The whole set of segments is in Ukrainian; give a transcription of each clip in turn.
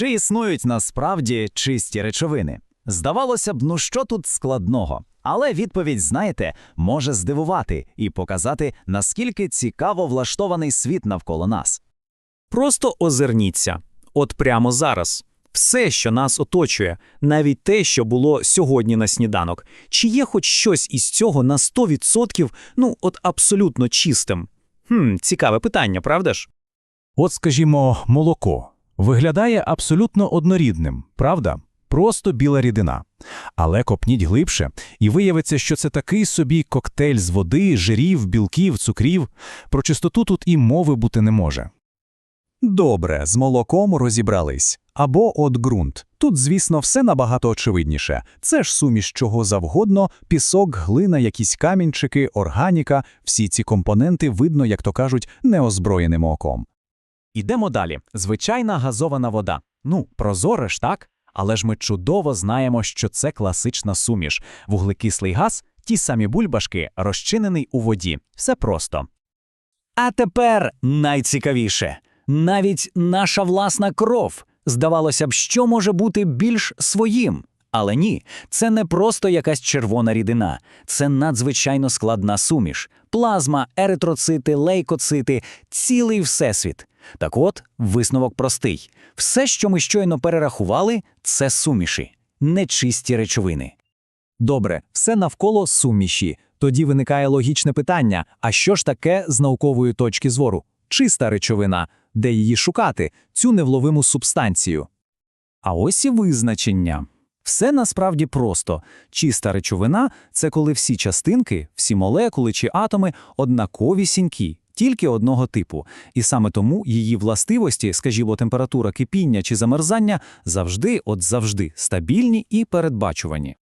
Чи існують насправді чисті речовини? Здавалося б, ну що тут складного? Але відповідь, знаєте, може здивувати і показати, наскільки цікаво влаштований світ навколо нас. Просто озирніться. От прямо зараз. Все, що нас оточує, навіть те, що було сьогодні на сніданок, чи є хоч щось із цього на 100%, ну, от абсолютно чистим? Хм, цікаве питання, правда ж? От, скажімо, молоко виглядає абсолютно однорідним, правда? Просто біла рідина. Але копніть глибше, і виявиться, що це такий собі коктейль з води, жирів, білків, цукрів. Про чистоту тут і мови бути не може. Добре, з молоком розібрались. Або от ґрунт. Тут, звісно, все набагато очевидніше. Це ж суміш чого завгодно, пісок, глина, якісь камінчики, органіка, всі ці компоненти видно, як то кажуть, неозброєним оком. Ідемо далі. Звичайна газована вода. Ну, прозоре ж так? Але ж ми чудово знаємо, що це класична суміш. Вуглекислий газ, ті самі бульбашки, розчинений у воді. Все просто. А тепер найцікавіше навіть наша власна кров. Здавалося б, що може бути більш своїм. Але ні, це не просто якась червона рідина, це надзвичайно складна суміш, плазма, еритроцити, лейкоцити, цілий всесвіт. Так от, висновок простий: все, що ми щойно перерахували, це суміші, нечисті речовини. Добре, все навколо суміші. Тоді виникає логічне питання: а що ж таке з наукової точки зору? Чиста речовина, де її шукати, цю невловиму субстанцію. А ось і визначення. Все насправді просто. Чиста речовина це коли всі частинки, всі молекули чи атоми однаковісінькі, тільки одного типу. І саме тому її властивості, скажімо, температура кипіння чи замерзання, завжди от завжди стабільні і передбачувані.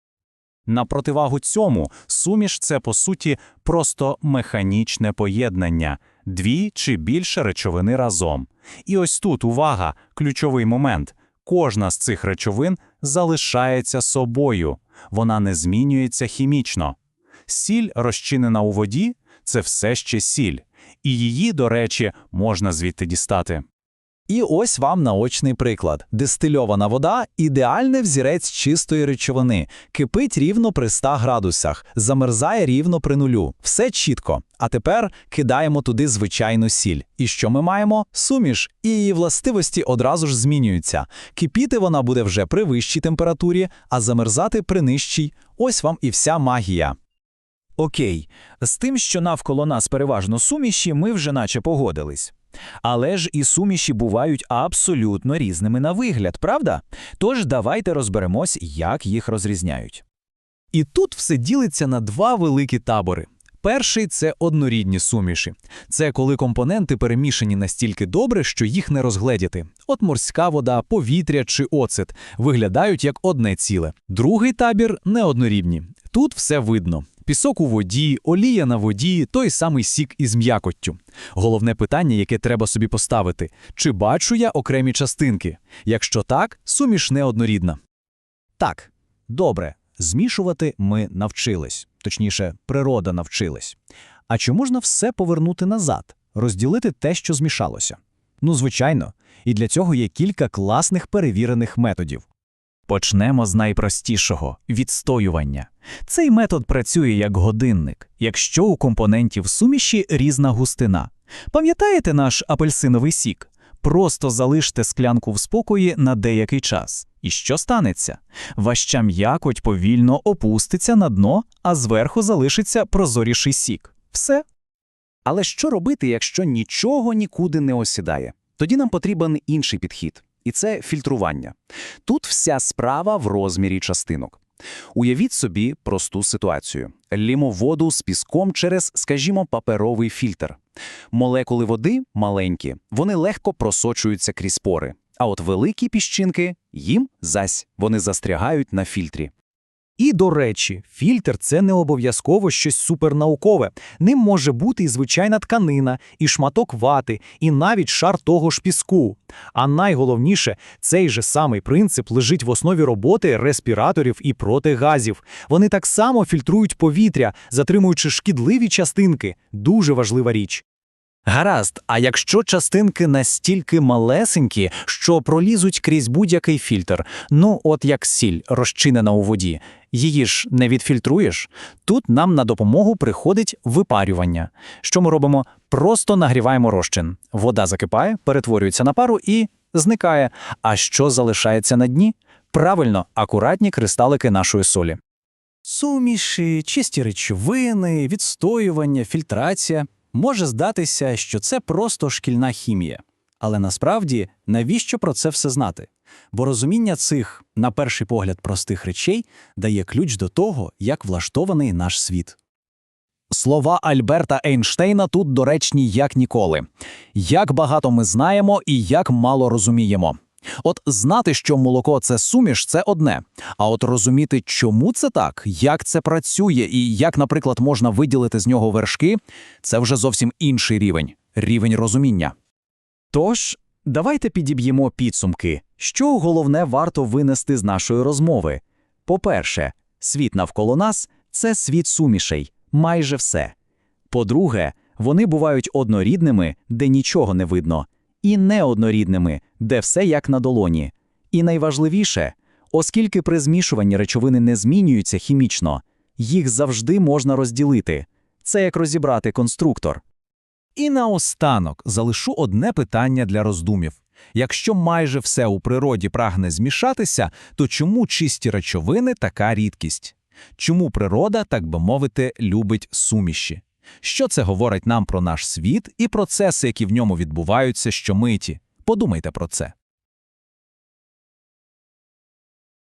На противагу цьому суміш це по суті просто механічне поєднання, дві чи більше речовини разом. І ось тут увага, ключовий момент. Кожна з цих речовин залишається собою, вона не змінюється хімічно. Сіль, розчинена у воді, це все ще сіль, і її, до речі, можна звідти дістати. І ось вам наочний приклад. Дистильована вода ідеальний взірець чистої речовини, кипить рівно при 100 градусах, замерзає рівно при нулю. Все чітко. А тепер кидаємо туди звичайну сіль. І що ми маємо? Суміш, і її властивості одразу ж змінюються. Кипіти вона буде вже при вищій температурі, а замерзати при нижчій. Ось вам і вся магія. Окей, з тим, що навколо нас переважно суміші, ми вже наче погодились. Але ж і суміші бувають абсолютно різними на вигляд, правда? Тож давайте розберемось, як їх розрізняють. І тут все ділиться на два великі табори. Перший це однорідні суміші. Це коли компоненти перемішані настільки добре, що їх не розгледіти. От морська вода, повітря чи оцет виглядають як одне ціле. Другий табір неоднорідні. Тут все видно. Пісок у воді, олія на воді, той самий сік із м'якоттю. Головне питання, яке треба собі поставити: чи бачу я окремі частинки? Якщо так, суміш неоднорідна. Так, добре, змішувати ми навчились, точніше, природа навчилась. А чи можна все повернути назад, розділити те, що змішалося? Ну, звичайно, і для цього є кілька класних перевірених методів. Почнемо з найпростішого відстоювання. Цей метод працює як годинник, якщо у компонентів суміші різна густина. Пам'ятаєте наш апельсиновий сік? Просто залиште склянку в спокої на деякий час. І що станеться? Важча м'якоть повільно опуститься на дно, а зверху залишиться прозоріший сік. Все. Але що робити, якщо нічого нікуди не осідає? Тоді нам потрібен інший підхід. І це фільтрування. Тут вся справа в розмірі частинок. Уявіть собі просту ситуацію: лімо воду з піском через, скажімо, паперовий фільтр. Молекули води маленькі, вони легко просочуються крізь пори. А от великі піщинки їм зась вони застрягають на фільтрі. І, до речі, фільтр це не обов'язково щось супернаукове. Ним може бути і звичайна тканина, і шматок вати, і навіть шар того ж піску. А найголовніше, цей же самий принцип лежить в основі роботи респіраторів і протигазів. Вони так само фільтрують повітря, затримуючи шкідливі частинки. Дуже важлива річ. Гаразд, а якщо частинки настільки малесенькі, що пролізуть крізь будь-який фільтр, ну от як сіль, розчинена у воді, її ж не відфільтруєш, тут нам на допомогу приходить випарювання. Що ми робимо? Просто нагріваємо розчин. Вода закипає, перетворюється на пару і зникає. А що залишається на дні? Правильно, акуратні кристалики нашої солі. Суміші, чисті речовини, відстоювання, фільтрація. Може здатися, що це просто шкільна хімія. Але насправді навіщо про це все знати? Бо розуміння цих, на перший погляд, простих речей дає ключ до того, як влаштований наш світ. Слова Альберта Ейнштейна тут доречні як ніколи. Як багато ми знаємо і як мало розуміємо. От знати, що молоко це суміш, це одне. А от розуміти, чому це так, як це працює і як, наприклад, можна виділити з нього вершки, це вже зовсім інший рівень рівень розуміння. Тож, давайте підіб'ємо підсумки. Що головне варто винести з нашої розмови? По-перше, світ навколо нас це світ сумішей, майже все. По-друге, вони бувають однорідними, де нічого не видно, і неоднорідними, де все як на долоні. І найважливіше, оскільки при змішуванні речовини не змінюються хімічно, їх завжди можна розділити. Це як розібрати конструктор. І наостанок залишу одне питання для роздумів. Якщо майже все у природі прагне змішатися, то чому чисті речовини така рідкість? Чому природа, так би мовити, любить суміші? Що це говорить нам про наш світ і процеси, які в ньому відбуваються щомиті? Подумайте про це.